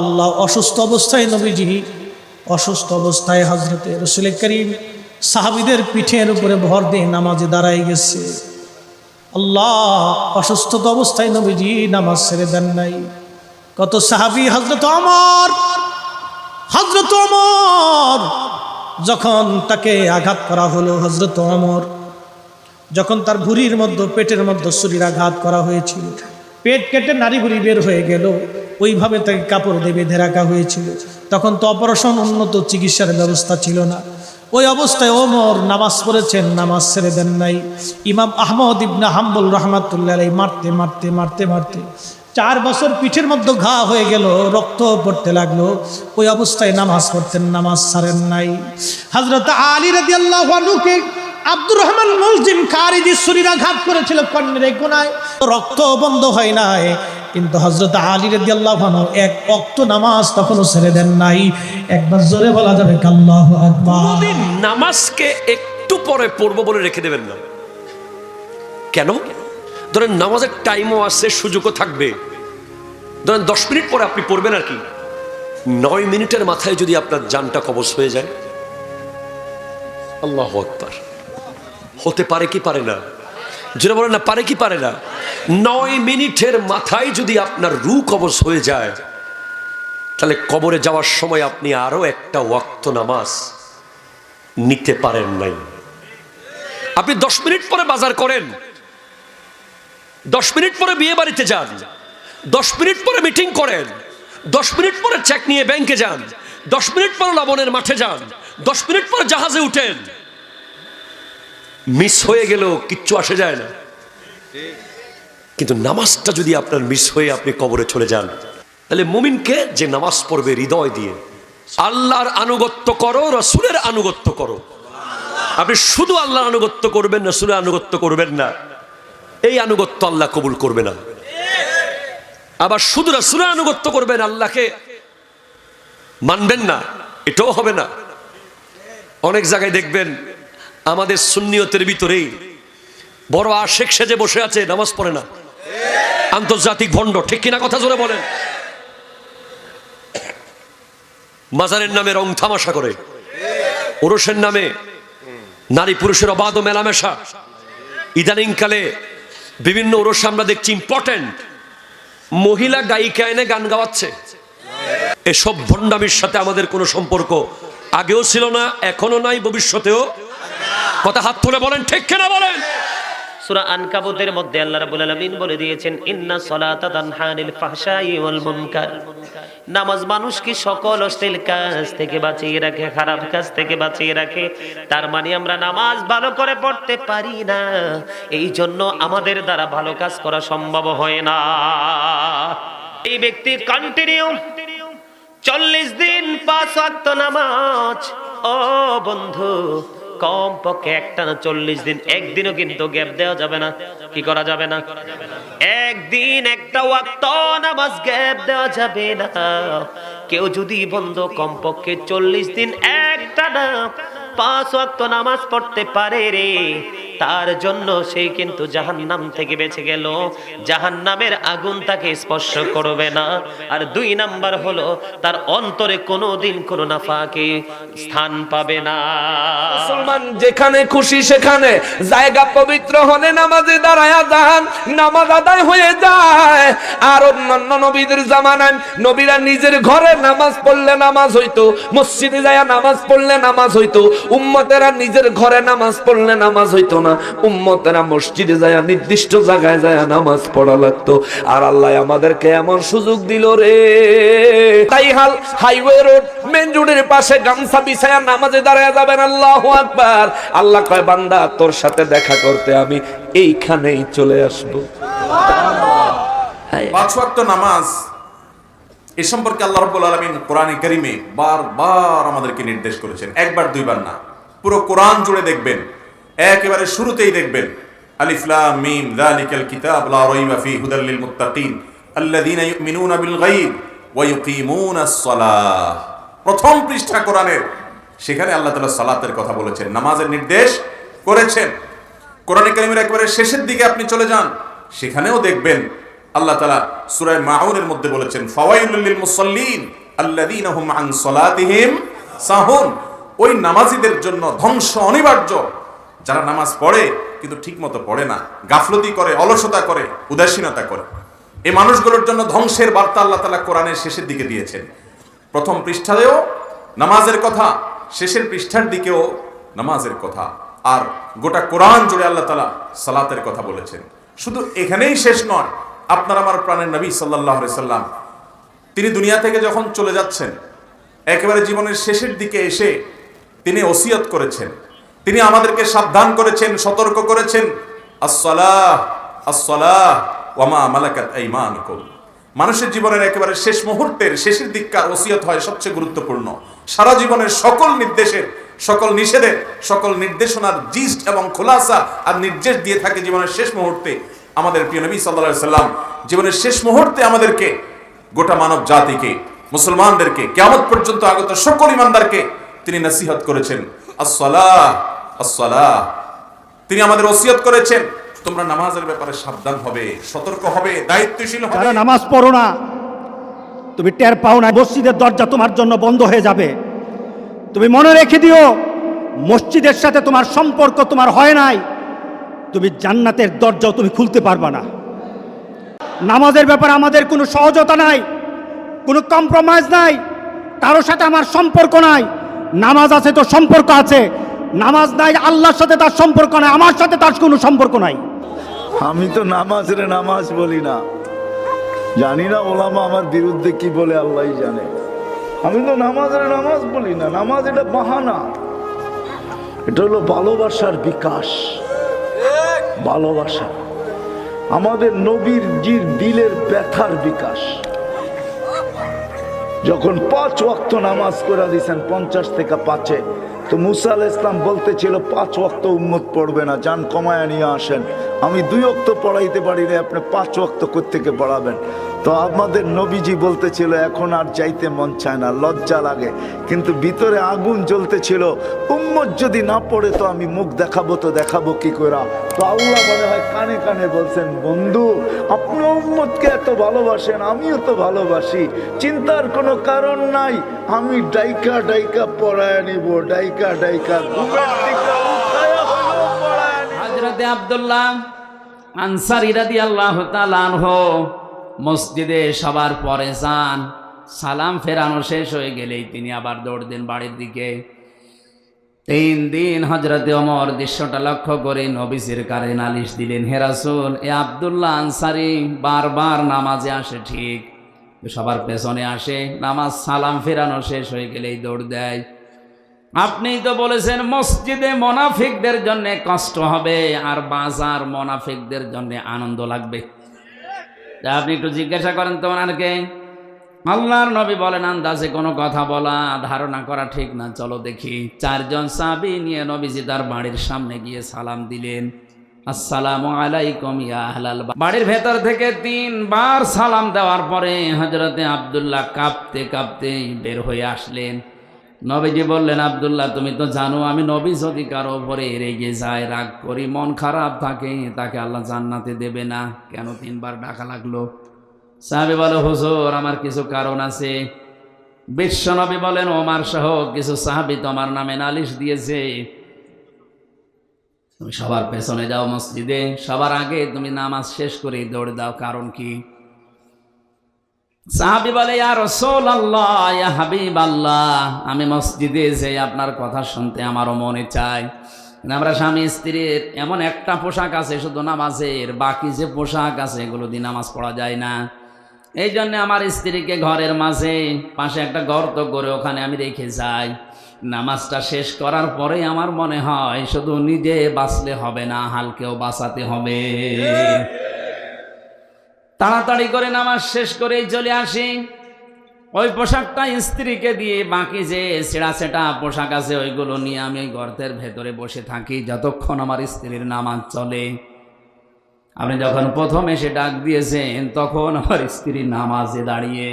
আল্লাহ অসুস্থ অবস্থায় নবীজি, অসুস্থ অবস্থায় হজরতে রসুল করিম সাহাবিদের পিঠের উপরে ভর দিয়ে নামাজে দাঁড়াই গেছে। আল্লাহ অসুস্থতা অবস্থায় নবীজি নামাজ ছেড়ে দেন নাই। কত সাহাবি হজরত অমর হজরত অমর যখন তাকে আঘাত করা হলো হজরত অমর যখন তার ভুঁড়ির মধ্যে, পেটের মধ্যে শরীর আঘাত করা হয়েছিল, পেট কেটে নারী ভুড়ি বের হয়ে গেল। ওইভাবে তাকে কাপড় দিয়ে বেঁধে রাখা হয়েছিল। তখন তো অপারেশন উন্নত চিকিৎসার ব্যবস্থা ছিল না। ওই অবস্থায় ওমর নামাজ পড়েছেন, নামাজ ছেড়ে দেন নাই। ইমাম আহমদ ইবনা হাম্বুল রহমাতুল্লাহ মারতে মারতে মারতে মারতে চার বছর পিঠের মধ্যে ঘা হয়ে গেল, রক্ত পড়তে লাগল। ওই অবস্থায় নামাজ পড়তেন, নামাজ ছাড়েন নাই। হজরত আলী রাজি আল্লাহ আব্দুর রহমান মুসলিম খারিজি শরীর আঘাত করেছিল কর্ণের এই কোনায়। রক্ত বন্ধ হয় নাই। কিন্তু হজরত আলী রাজি আল্লাহ এক অক্ত নামাজ তখনও ছেড়ে দেন নাই। একবার জোরে বলা যাবে কাল্লাহ নামাজকে একটু পরে পড়ব বলে রেখে দেবেন না। কেন? ধরেন নামাজের টাইমও আসছে সুযোগও থাকবে। ধরেন দশ মিনিট পরে আপনি পড়বেন আর কি। নয় মিনিটের মাথায় যদি আপনার জানটা কবজ হয়ে যায়। আল্লাহ হতে পারে কি পারে না। যেটা বলেন না, পারে কি পারে না? নয় মিনিটের মাথায় যদি আপনার রু কবজ হয়ে যায়, তাহলে কবরে যাওয়ার সময় আপনি আরও একটা ওয়াক্ত নামাজ নিতে পারেন নাই। আপনি দশ মিনিট পরে বাজার করেন, দশ মিনিট পরে বিয়ে বাড়িতে যান, দশ মিনিট পরে মিটিং করেন, দশ মিনিট পরে চেক নিয়ে ব্যাংকে যান, দশ মিনিট পরে লবণের মাঠে যান, দশ মিনিট পরে জাহাজে উঠেন মিস হয়ে গেলেও কিচ্ছু আসে যায় না। কিন্তু নামাজটা যদি আপনার মিস হয়ে আপনি কবরে চলে যান, তাহলে মুমিনকে যে নামাজ পড়বে হৃদয় দিয়ে, আল্লাহর আনুগত্য করো, রসুলের আনুগত্য করো। আপনি শুধু আল্লাহর আনুগত্য করবেন, রসুলের আনুগত্য করবেন না। এই আনুগত্য আল্লাহ কবুল করবে না। আবার শুধু রসুলের আনুগত্য করবেন, আল্লাহকে মানবেন না, এটাও হবে না। অনেক জায়গায় দেখবেন আমাদের সুন্নিয়তের ভিতরেই বড় আশেক সেজে বসে আছে, নামাজ পড়ে না। আন্তর্জাতিক ভণ্ড, ঠিক কিনা কথা জোরে বলেন? মাজারের নামে রং থামাশা করে, ওরসের নামে নারী পুরুষের অবাধ ও মেলামেশা। ইদানিংকালে বিভিন্ন ওরসে আমরা দেখছি ইম্পর্টেন্ট মহিলা গায়িকা এনে গান গাওয়াচ্ছে। এসব ভণ্ডামির সাথে আমাদের কোনো সম্পর্ক আগেও ছিল না এখনও নাই, ভবিষ্যতেও কথা হাত তুলে বলেন, ঠিক কিনা বলেন? সূরা আনকাবুতের মধ্যে আল্লাহ রাব্বুল আলামিন বলে দিয়েছেন, ইন্না সলাতা তানহা আনিল ফাহশাই ওয়াল মুনকার। নামাজ মানুষকে সকল অশ্লীল কাজ থেকে বাঁচিয়ে রাখে, খারাপ কাজ থেকে বাঁচিয়ে রাখে? তার মানে আমরা নামাজ ভালো করে পড়তে পারি না। এই জন্য আমাদের দ্বারা ভালো কাজ করা সম্ভব হয় না। এই ব্যক্তি কন্টিনিউ চল্লিশ দিন পাঁচ নামাজ। ও বন্ধু কম পক্ষে একটা না চল্লিশ দিন, একদিনও কিন্তু গ্যাপ দেওয়া যাবে না। কি করা যাবে না? একদিন একটা ওয়াক্ত নামাজ গ্যাপ দেওয়া যাবে না। কেউ যদি বন্ধ কমপক্ষে চল্লিশ দিন একটা না পাঁচ ওয়াক্ত নামাজ পড়তে পারে রে তার জন্য সে কিন্তু জাহান্নাম থেকে বেঁচে গেল। জাহান্নামের আগুন তাকে স্পর্শ করবে না। আর দুই নাম্বার হলো, তার অন্তরে কোনো দিন কোনো নাফাকে স্থান পাবে না। মুসলমান যেখানে খুশি সেখানে, জায়গা পবিত্র হলে নামাজে দাঁড়ায়া যান, নামাজ আদায় হয়ে যায়। আর অন্যান্য নবীদের জামানায়, নবীরা নিজের ঘরে নামাজ পড়লে নামাজ হইতো, মসজিদে যায় নামাজ পড়লে নামাজ হইতো, উম্মতেরা নিজের ঘরে নামাজ পড়লে নামাজ হইতো না। উম্মতেরা মসজিদে যায় নির্দিষ্ট জায়গায় যায় নামাজ পড়া লাগতো। আর আল্লাহ আমাদেরকে এমন সুযোগ দিল রে। তাই হাল হাইওয়ে রোড, মেন রোডের পাশে গামছা বিছায়া নামাজে দাঁড়ায় যাবেন আল্লাহ আকবার। আল্লাহ কয়, বান্দা, তোর সাথে দেখা করতে আমি এইখানেই চলে আসব। পাঁচ ওয়াক্ত নামাজ, এ সম্পর্কে আল্লাহ রাব্বুল আলামিন কোরআনে কারিমে বারবার আমাদেরকে নির্দেশ করেছেন। একবার, দুইবার না, পুরো কোরআন জুড়ে দেখবেন। একেবারে শুরুতেই দেখবেন মিম কিতাব লা বিল প্রথম পৃষ্ঠা কোরআনের, সেখানে আল্লাহ তাআলা সালাতের কথা বলেছেন, নামাজের নির্দেশ করেছেন। কোরআনে কারিমের একেবারে শেষের দিকে আপনি চলে যান, সেখানেও দেখবেন আল্লাহ তালা সুরায় মাউনের মধ্যে বলেছেন, ফাওয়াইলুল লিল মুসাল্লিন সাহুন। ওই নামাজীদের জন্য ধ্বংস অনিবার্য। যারা নামাজ পড়ে, কিন্তু ঠিকমতো পড়ে না, গাফলতি করে, অলসতা করে, উদাসীনতা করে। এই মানুষগুলোর জন্য ধ্বংসের বার্তা আল্লাহ তালা কোরআনের শেষের দিকে দিয়েছেন। প্রথম পৃষ্ঠাতেও নামাজের কথা, শেষের পৃষ্ঠার দিকেও নামাজের কথা, আর গোটা কোরআন জুড়ে আল্লাহ তালা সালাতের কথা বলেছেন। শুধু এখানেই শেষ নয়, আপনার আমার প্রাণের নবী সাল্লাহ সাল্লাম, তিনি দুনিয়া থেকে যখন চলে যাচ্ছেন, একেবারে জীবনের শেষের দিকে এসে তিনি ওসিয়ত করেছেন। তিনি আমাদেরকে সাবধান করেছেন, সতর্ক করেছেন। ওয়ামা আইমানুকুম। মানুষের জীবনের একেবারে শেষ মুহূর্তের, শেষের দিককার ওসিয়ত হয় সবচেয়ে গুরুত্বপূর্ণ। সারা জীবনের সকল নির্দেশের, সকল নিষেধের, সকল নির্দেশনার জিস্ট এবং খোলাসা আর নির্দেশ দিয়ে থাকে জীবনের শেষ মুহূর্তে। আমাদের প্রিয় নবী সাল্লাল্লাহু সাল্লাম জীবনের শেষ মুহূর্তে আমাদেরকে, গোটা মানব জাতিকে, মুসলমানদেরকে, কেয়ামত পর্যন্ত আগত সকল ইমানদারকে তিনি নসিহত করেছেন। আসসালাহ তিনি আমাদের ওসিয়ত করেছেন। তোমরা নামাজের ব্যাপারে সাবধান হবে, সতর্ক হবে, দায়িত্বশীল হবে। নামাজ পড়ো না, তুমি টের পাও না, মসজিদের দরজা তোমার জন্য বন্ধ হয়ে যাবে। তুমি মনে রেখে দিও, মসজিদের সাথে তোমার সম্পর্ক তোমার হয় নাই। তুমি জান্নাতের দরজাও তুমি খুলতে পারবা না। নামাজের ব্যাপারে আমাদের কোনো সহজতা নাই, কোনো কম্প্রোমাইজ নাই কারোর সাথে আমার সম্পর্ক নাই। নামাজ আছে তো সম্পর্ক আছে নামাজ নাই, আল্লাহর সাথে তার সম্পর্ক নাই, আমার সাথে তার কোনো সম্পর্ক নাই। আমি তো নামাজ রে নামাজ বলি না। জানি না ওলামা আমার বিরুদ্ধে কি বলে আল্লাহই জানে। আমি তো নামাজ রে নামাজ বলি না, নামাজ এটা বাহানা। এটা হলো ভালোবাসার বিকাশ। ভালোবাসা। আমাদের নবীর জির, দিলের ব্যথার বিকাশ। যখন পাঁচ ওয়াক্ত নামাজ করে দিয়েছেন, পঞ্চাশ থেকে পাঁচে, তো মুসা আল ইসলাম বলতেছিল, পাঁচ ওয়াক্ত উম্মত পড়বে না, যান কমায় নিয়ে আসেন। আমি দুই অক্ত পড়াইতে পারি না আপনি পাঁচ ওয়াক্ত কোথেকে পড়াবেন? তো আমাদের নবীজি বলতেছিল, এখন আর যাইতে মন চায় না, লজ্জা লাগে। কিন্তু ভিতরে আগুন জ্বলতেছিল। উম্মত যদি না পড়ে তো আমি মুখ দেখাবো, তো দেখাবো কি করে? তো আল্লাহ মনে হয় কানে কানে বলছেন, বন্ধু, আপনি উম্মতকে এত ভালোবাসেন, আমিও তো ভালোবাসি। চিন্তার কোনো কারণ নাই, আমি ডাইকা ডাইকা পড়ায় নিব ডাইকা ডাইকা। হজরতে আব্দুল্লাহ আনসারি রাদি আল্লাহ তালানহ মসজিদে সবার পরে যান। সালাম ফেরানো শেষ হয়ে গেলেই তিনি আবার দৌড় দেন বাড়ির দিকে। তিন দিন হজরতে অমর দৃশ্যটা লক্ষ্য করে নবিসির কারে নালিশ দিলেন হেরাসুল এ আব্দুল্লাহ আনসারি বারবার নামাজে আসে ঠিক? সবার পেছনে আসে, নামাজ সালাম ফেরানো শেষ হয়ে গেলেই দৌড় দেয়। আপনি তো বলেছেন মসজিদে মোনাফিকদের জন্য কষ্ট হবে, আর বাজার মোনাফিকদের জন্য আনন্দ লাগবে। তা আপনি একটু জিজ্ঞাসা করেন তো ওনারকে আল্লাহর নবী বলেন, আন্দাজে কোনো কথা বলা, ধারণা করা ঠিক না। চলো দেখি। চারজন সাবি নিয়ে নবীজি তার বাড়ির সামনে গিয়ে সালাম দিলেন। আসসালামু আলাইকুম ইয়া আহলাল বা-" বাড়ির ভেতর থেকে তিনবার সালাম দেওয়ার পরে হজরতে আব্দুল্লাহ কাঁপতে কাঁপতে বের হয়ে আসলেন। নবীজি বললেন, আব্দুল্লাহ, তুমি তো জানো আমি নবী যদি কারও ওপরে রেগে যায়, রাগ করি, মন খারাপ থাকে, তাকে আল্লাহ জান্নাতে দেবে না। কেন তিনবার ডাকা লাগল? সাহাবি বলে, হুজুর, আমার কিছু কারণ আছে। বিশ্ব নবী বলেন, ওমার সহ কিছু সাহাবি তোমার নামে নালিশ দিয়েছে। তুমি সবার পেছনে যাও মসজিদে, সবার আগে তুমি নামাজ শেষ করে দৌড়ে দাও, কারণ কি? সাহাবি বলে, ইয়া রসোল আল্লাহ ইয়া হাবিব আল্লাহ আমি মসজিদে যে আপনার কথা শুনতে আমারও মনে কিন্তু আমরা স্বামী স্ত্রীর এমন একটা পোশাক আছে, শুধু নামাজের, বাকি যে পোশাক আছে, এগুলো দিয়ে নামাজ পড়া যায় না। এই জন্য আমার স্ত্রীকে ঘরের মাঝে পাশে একটা গর্ত করে ওখানে আমি রেখে যাই। নামাজটা শেষ করার পরে আমার মনে হয়, শুধু নিজে বাঁচলে হবে না, হালকেও বাঁচাতে হবে। তাড়াতাড়ি করে নামাজ শেষ করেই চলে আসি। ওই পোশাকটা স্ত্রীকে দিয়ে বাকি যে সেরা সেটা পোশাক আছে, ওইগুলো নিয়ে আমি ওই গর্তের ভেতরে বসে থাকি যতক্ষণ আমার স্ত্রীর নামাজ চলে। আপনি যখন প্রথম এসে ডাক দিয়েছেন, তখন আমার স্ত্রী নামাজে দাঁড়িয়ে।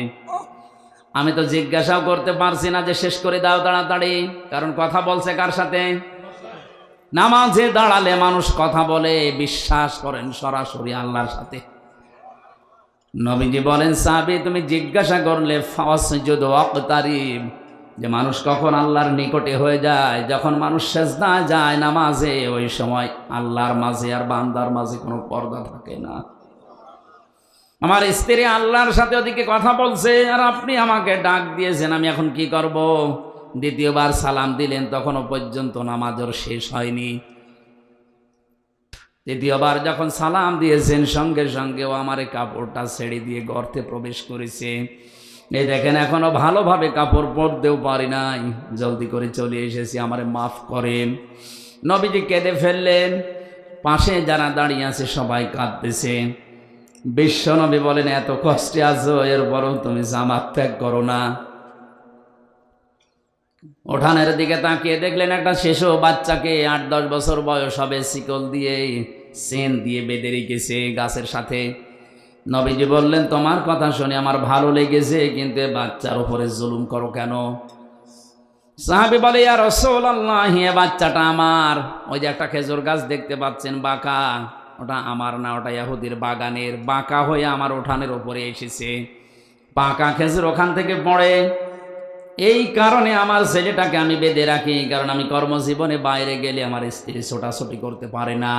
আমি তো জিজ্ঞাসাও করতে পারছি না যে শেষ করে দাও তাড়াতাড়ি, কারণ কথা বলছে কার সাথে? নামাজে দাঁড়ালে মানুষ কথা বলে, বিশ্বাস করেন সরাসরি আল্লাহর সাথে। নবীজি বলেন, সাহাবি, তুমি জিজ্ঞাসা করলে ওয়াক্তারিব যে মানুষ কখন আল্লাহর নিকটে হয়ে যায়, যখন মানুষ সেজদা যায় নামাজে, ওই সময় আল্লাহর মাঝে আর বান্দার মাঝে কোনো পর্দা থাকে না। আমার স্ত্রী আল্লাহর সাথে ওদিকে কথা বলছে, আর আপনি আমাকে ডাক দিয়েছেন, আমি এখন কি করব? দ্বিতীয়বার সালাম দিলেন, তখনও পর্যন্ত নামাজের শেষ হয়নি। দ্বিতীয়বার যখন সালাম দিয়েছেন, সঙ্গে সঙ্গে ও আমার কাপড়টা ছেড়ে দিয়ে গর্তে প্রবেশ করেছে। এই দেখেন, এখনও ভালোভাবে কাপড় পরতেও পারি নাই। জলদি করে চলে এসেছি, আমারে মাফ করেন। নবীজি কেঁদে ফেললেন। পাশে যারা দাঁড়িয়ে আছে, সবাই কাঁদতেছে। বিশ্বনবী বলেন, এত কষ্টে আছো, এরপরও তুমি জামাত ত্যাগ করো না। ওঠানের দিকে তাকিয়ে দেখলেন, একটা শিশু বাচ্চাকে আট দশ বছর বয়স হবে, শিকল দিয়ে সেন দিয়ে বেঁধে রেখেছে গাছের সাথে। নবীজি বললেন, তোমার কথা শুনে আমার ভালো লেগেছে, কিন্তু বাচ্চার উপরে জুলুম করো কেন? সাহাবি বলে আর রসল আল্লাহ এ বাচ্চাটা আমার। ওই যে একটা খেজুর গাছ দেখতে পাচ্ছেন, বাঁকা। ওটা আমার না, ওটা ইয়াহুদির বাগানের। বাঁকা হয়ে আমার ওঠানের ওপরে এসেছে। পাকা খেজুর ওখান থেকে পড়ে। এই কারণে আমার ছেলেটাকে আমি বেঁধে রাখি, কারণ আমি কর্মজীবনে বাইরে গেলে আমার স্ত্রী ছোটাছুটি করতে পারে না।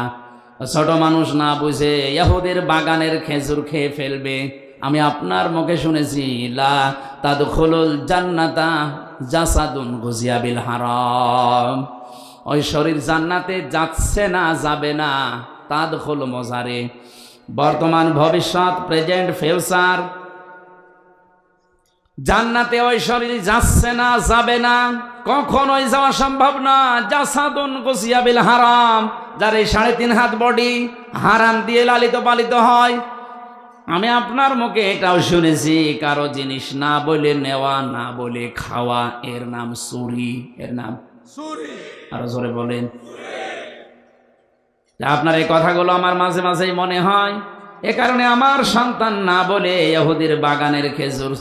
ছোট মানুষ না বুঝে ইয়াহুদের বাগানের খেজুর খেয়ে ফেলবে। আমি আপনার মুখে শুনেছি, লা তাদখুলুল জান্নাতা জাসাদুন গুজিয়াবিল হারাম। ওই শরীর জান্নাতে যাচ্ছে না, যাবে না তাদ খুল মজারে। বর্তমান ভবিষ্যৎ, প্রেজেন্ট, ফিউচার জান্নাতে ওই শরীর যাচ্ছে না যাবে না। কখনোই যাওয়া সম্ভব না। যা জাসাদুন গুসিয়াবিল হারাম যার এই সাড়ে তিন হাত বডি হারাম দিয়ে লালিত পালিত হয়। আমি আপনার মুখে এটাও শুনেছি কারও জিনিস না বলে নেওয়া না বলে খাওয়া এর নাম চুরি এর নাম আরও জোরে বলেন। আপনার এই কথাগুলো আমার মাঝে মাঝেই মনে হয় এ কারণে আমার সন্তান না বলে ইহুদির বাগানের খেজুর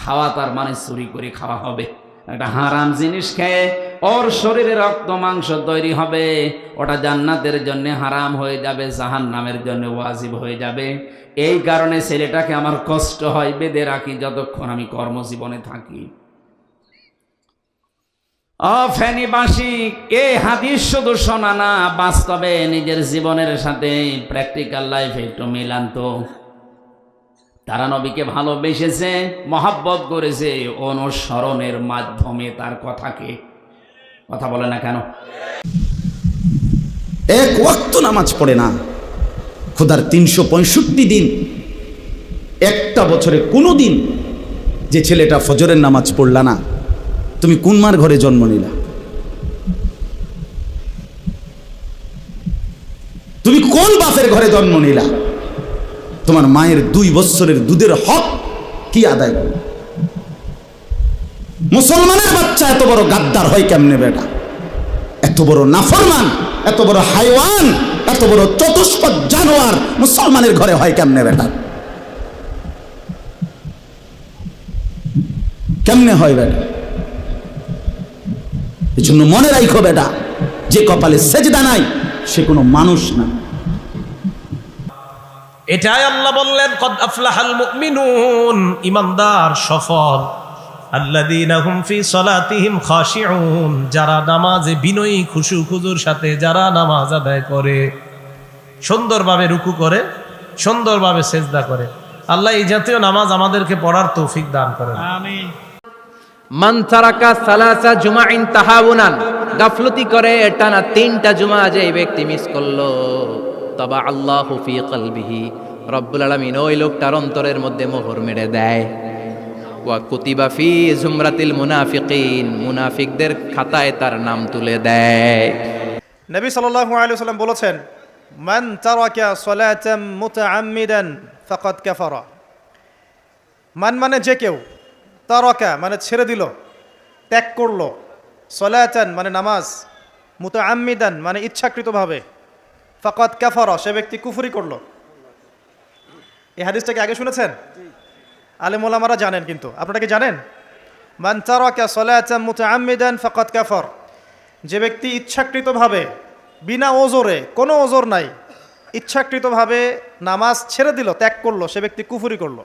খাওয়া তার মানে চুরি করে খাওয়া হবে। একটা হারাম জিনিস খেয়ে ওর শরীরে রক্ত, মাংস তৈরি হবে। ওটা জান্নাতের জন্য হারাম হয়ে যাবে জাহান নামের জন্য ওয়াজিব হয়ে যাবে। এই কারণে ছেলেটাকে আমার কষ্ট হয়, বেঁধে রাখি যতক্ষণ আমি কর্মজীবনে থাকি। শোনা না, বাস্তবে নিজের জীবনের সাথে প্র্যাকটিক্যাল লাইফে একটু মিলান তো। তারা নবীকে ভালোবেসেছে, মহাব্বত করেছে, অনুসরণের মাধ্যমে তার কথাকে। কথা বলে না কেন? এক ওয়াক্ত নামাজ পড়ে না। খোদার তিনশো পঁয়ষট্টি দিন। একটা বছরে কোনো দিন যে ছেলেটা ফজরের নামাজ পড়লা না। তুমি কোন মার ঘরে জন্ম নিলা? তুমি কোন বাপের ঘরে জন্ম নিলা? তোমার মায়ের দুই বছরের দুধের হক কি আদায় করো মুসলমানের বাচ্চা এত বড় গাদ্দার হয় কেমনে বেটা? এত বড় নাফরমান, এত বড় হাইওয়ান, এত বড় চতুষ্পদ জানোয়ার মুসলমানের ঘরে হয় কেমনে বেটা? কেমনে হয় বেটা? এই জন্য মনে রাখো বেটা, যে কপালে সেজদা নাই, সে কোনো মানুষ না। এটাই আল্লাহ বললেন কদ আফলাহাল মুমিনুন ইমানদার সফল। যারা নামাজে বিনয়ী খুশু খুজুর সাথে যারা নামাজ আদায় করে সুন্দরভাবে রুকু করে সুন্দরভাবে সেজদা করে। আল্লাহ এই জাতীয় নামাজ আমাদেরকে পড়ার তৌফিক দান করেন। মান তারাকা সালাসা জুমাইন তাহাউনান গাফলতি করে টানা তিনটা জুমা যে ব্যক্তি মিস করল। তবা আল্লাহ ফি কলবিহি। রব্বুল আলামিন ওই লোকটার অন্তরের মধ্যে মোহর মেরে দেয়। ওয়া কুতিবা ফি জুমরাতিল মুনাফিকিন, মুনাফিকদের খাতায় তার নাম তুলে দেয়। নবী সাল্লাল্লাহু আলাইহি সাল্লাম বলেছেন, মান তারাকা সালাতাম মুতাআম্মিদান ফাকাদ কাফারা। মান মানে যে কেউ তারাকা মানে ছেড়ে দিল, ত্যাগ করল। সলাতান মানে নামাজ, মুতাআম্মিদান মানে ইচ্ছাকৃতভাবে। ফাকাদ কাফারা, সে ব্যক্তি কুফুরি করল। এই হাদিসটাকে আগে শুনেছেন? আলেম ওলামারা জানেন কিন্তু। আপনারা কি জানেন? মান মুতাআম্মিদান ফাকাদ কাফর। যে ব্যক্তি ইচ্ছাকৃতভাবে, বিনা ওজোরে, কোনো ওজোর নাই, ইচ্ছাকৃতভাবে নামাজ ছেড়ে দিল, ত্যাগ করল, সে ব্যক্তি কুফুরি করল।